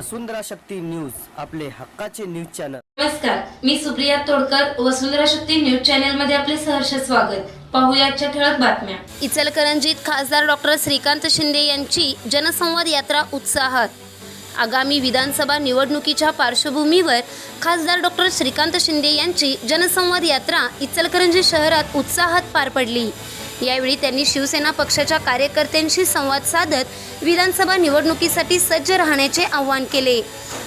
वसुंधरा Shakti news आपले हक्काचे news channel. नमस्कार मी सुप्रिया तोडकर वसुंधरा शक्ती न्यूज चॅनलमध्ये आपले सहर्ष स्वागत. पाहूया आजच्या ठळक बातम्या. इचलकरंजीत खासदार डॉक्टर श्रीकांत शिंदे यांची जनसंवाद यात्रा उत्साहात. आगामी विधानसभा निवडणुकीच्या पार्श्वभूमीवर खासदार डॉक्टर श्रीकांत शिंदे यांची जनसंवाद यात्रा इचलकरंजी शहरात उत्साहात पार पडली. यावेळी त्यांनी शिवसेना पक्षाच्या कार्यकर्त्यांशी संवाद साधत विधानसभा निवडणुकीसाठी सज्ज राहण्याचे आवाहन केले.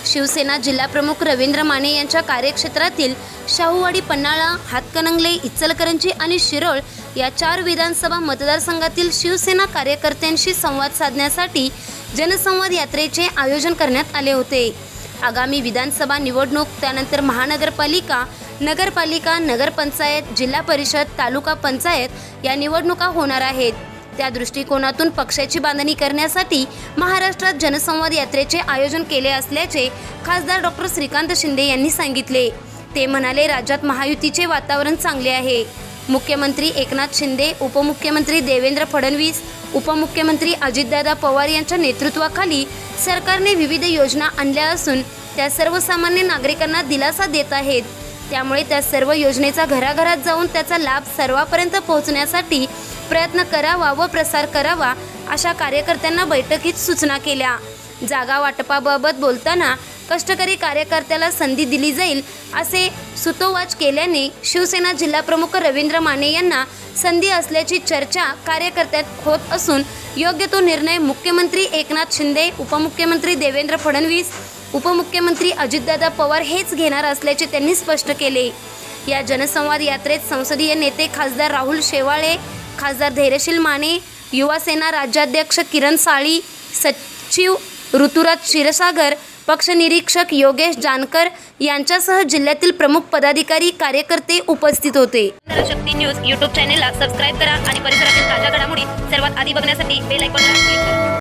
शिवसेना जिल्हाप्रमुख रवींद्र माने यांच्या कार्यक्षेत्रातील शाहूवाडी पन्हाळा हातकणंगले इचलकरंजी आणि शिरोळ या चार विधानसभा मतदारसंघातील शिवसेना कार्यकर्त्यांशी संवाद साधण्यासाठी जनसंवाद यात्रेचे आयोजन करण्यात आले होते. आगामी विधानसभा निवडणूक त्यानंतर महानगरपालिका नगरपालिका नगरपंचायत जिल्हा परिषद तालुका पंचायत या निवडणुका होणार आहेत. त्या दृष्टिकोनातून पक्षाची बांधणी करण्यासाठी महाराष्ट्रात जनसंवाद यात्रेचे आयोजन केले असल्याचे खासदार डॉक्टर श्रीकांत शिंदे यांनी सांगितले. ते म्हणाले राज्यात महायुतीचे वातावरण चांगले आहे. मुख्यमंत्री एकनाथ शिंदे उपमुख्यमंत्री देवेंद्र फडणवीस उपमुख्यमंत्री अजितदादा पवार यांच्या नेतृत्वाखाली सरकारने विविध योजना आणल्या असून त्या सर्वसामान्य नागरिकांना दिलासा देत आहेत. त्यामुळे त्या सर्व योजनेचा घराघरात जाऊन त्याचा लाभ सर्वांपर्यंत पोहोचण्यासाठी प्रयत्न करावा व प्रसार करावा अशा कार्यकर्त्यांना बैठकीत सूचना केल्या. जागा वाटपाबाबत बोलताना कष्टकरी कार्यकर्त्याला संधी दिली जाईल असे सुतोवाच केल्याने शिवसेना जिल्हाप्रमुख रवींद्र माने यांना संधी असल्याची चर्चा कार्यकर्त्यात होत असून योग्य तो निर्णय मुख्यमंत्री एकनाथ शिंदे उपमुख्यमंत्री देवेंद्र फडणवीस उपमुख्यमंत्री अजितदादा पवार हेच घेणार असल्याचे त्यांनी स्पष्ट केले. या जनसंवाद यात्रेत संसदीय नेते खासदार राहुल शेवाळे खासदार धैर्यशील माने युवासेना राज्याध्यक्ष किरण साळी सचिव ऋतुराज क्षीरसागर पक्षनिरीक्षक योगेश जानकर यांच्यासह जिल्ह्यातील प्रमुख पदाधिकारी कार्यकर्ते उपस्थित होते. शक्ती न्यूज युट्यूब चॅनेलला सबस्क्राईब करा आणि परिसरातील ताज्या घडामोडी सर्वात आधी बघण्यासाठी बेल आयकॉनला क्लिक करा.